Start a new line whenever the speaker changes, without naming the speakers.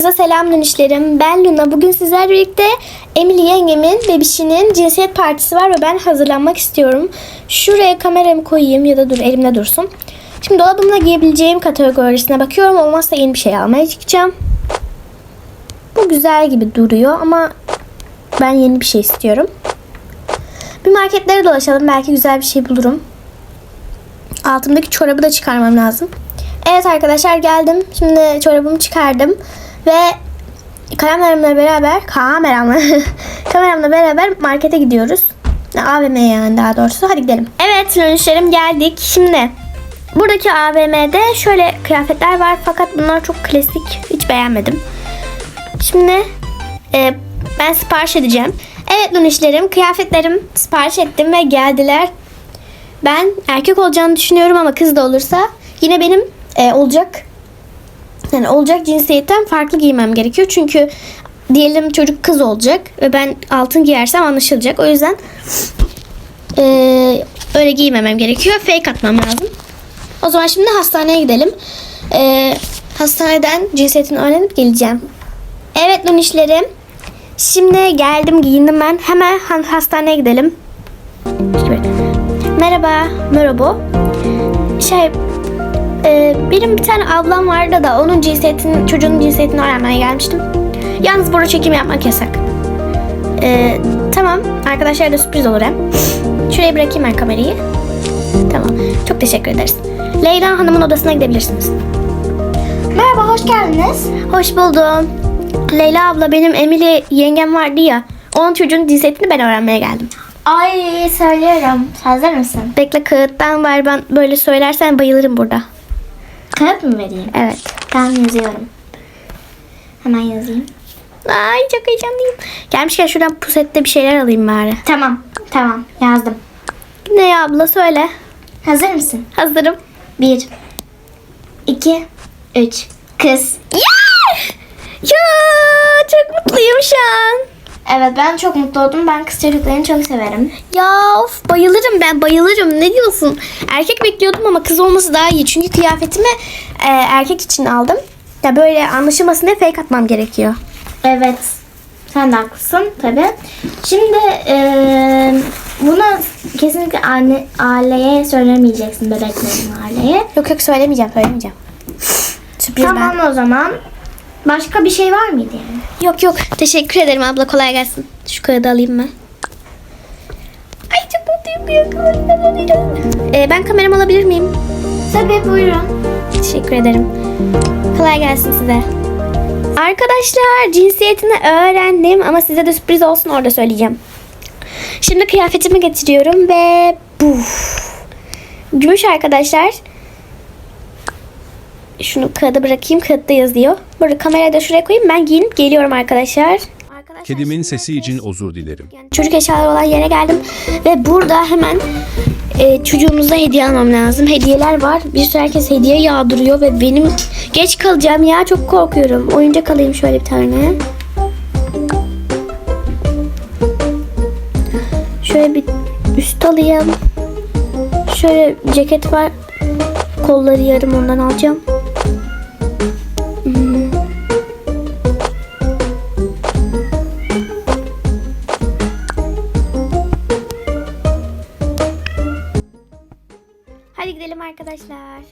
Size selam dönüşlerim. Ben Luna. Bugün sizlerle birlikte Emily yengemin bebişinin cinsiyet partisi var ve ben hazırlanmak istiyorum. Şuraya kameramı koyayım ya da dur elimde dursun. Şimdi dolabımda giyebileceğim kategorisine bakıyorum. Olmazsa yeni bir şey almaya çıkacağım. Bu güzel gibi duruyor ama ben yeni bir şey istiyorum. Bir marketlere dolaşalım. Belki güzel bir şey bulurum. Altımdaki çorabı da çıkarmam lazım. Evet arkadaşlar geldim. Şimdi çorabımı çıkardım. Ve kameramla beraber kameramla kameramla beraber markete gidiyoruz. AVM'ye yani daha doğrusu. Hadi gidelim. Evet dönüşlerim geldik. Şimdi buradaki AVM'de şöyle kıyafetler var fakat bunlar çok klasik. Hiç beğenmedim. Şimdi e, ben sipariş edeceğim. Evet dönüşlerim kıyafetlerim sipariş ettim ve geldiler. Ben erkek olacağını düşünüyorum ama kız da olursa yine benim e, olacak yani olacak cinsiyetten farklı giymem gerekiyor. Çünkü diyelim çocuk kız olacak ve ben altın giyersem anlaşılacak. O yüzden e, öyle giymemem gerekiyor. Fake atmam lazım. O zaman şimdi hastaneye gidelim. E, hastaneden cinsiyetini öğrenip geleceğim. Evet dönüşlerim. Şimdi geldim giyindim ben. Hemen hastaneye gidelim. Merhaba. Merhaba. Şey e, benim bir tane ablam vardı da onun cinsiyetini, çocuğunun cinsiyetini öğrenmeye gelmiştim. Yalnız burada çekim yapmak yasak. E, tamam. Arkadaşlar da sürpriz olur hem. Şuraya bırakayım ben kamerayı. Tamam. Çok teşekkür ederiz. Leyla Hanım'ın odasına gidebilirsiniz.
Merhaba, hoş geldiniz.
Hoş buldum. Leyla abla benim Emily yengem vardı ya. Onun çocuğun cinsiyetini ben öğrenmeye geldim.
Ay söylüyorum. Hazır mısın?
Bekle kağıttan var ben böyle söylersen bayılırım burada.
Kağıt mı vereyim?
Evet.
Tamam yazıyorum. Hemen yazayım.
Ay çok heyecanlıyım. Gelmişken şuradan pusette bir şeyler alayım bari.
Tamam, tamam yazdım.
Ne ya abla söyle.
Hazır mısın?
Hazırım.
Bir, iki, üç. Kız.
Ya! Ya çok mutluyum şu an.
Evet ben çok mutlu oldum. Ben kız çocuklarını çok severim.
Ya of bayılırım ben bayılırım. Ne diyorsun? Erkek bekliyordum ama kız olması daha iyi. Çünkü kıyafetimi e, erkek için aldım. Ya böyle anlaşılmasın diye fake atmam gerekiyor.
Evet. Sen de haklısın tabi. Şimdi eee bunu kesinlikle anne, aileye söylemeyeceksin bebeklerin aileye.
Yok yok söylemeyeceğim söylemeyeceğim. Sürpriz
Tamam o zaman. Başka bir şey var mıydı yani?
Yok yok teşekkür ederim abla kolay gelsin. Şu kağıdı alayım ben. Ay çok mutluyum. Ee, ben kameramı alabilir miyim?
Tabii buyurun.
Teşekkür ederim. Kolay gelsin size. Arkadaşlar cinsiyetini öğrendim ama size de sürpriz olsun orada söyleyeceğim. Şimdi kıyafetimi getiriyorum ve bu gümüş arkadaşlar. Şunu kağıda bırakayım. Kağıtta yazıyor. Burada kamerayı da şuraya koyayım. Ben giyinip geliyorum arkadaşlar.
Kedimin sesi için özür dilerim.
yani çocuk eşyaları olan yere geldim ve burada hemen e, çocuğumuza hediye almam lazım. Hediyeler var. Bir sürü herkes hediye yağdırıyor ve benim geç kalacağım ya çok korkuyorum. Oyuncak alayım şöyle bir tane. Şöyle bir üst alayım. Şöyle ceket var. Kolları yarım ondan alacağım. arkadaşlar.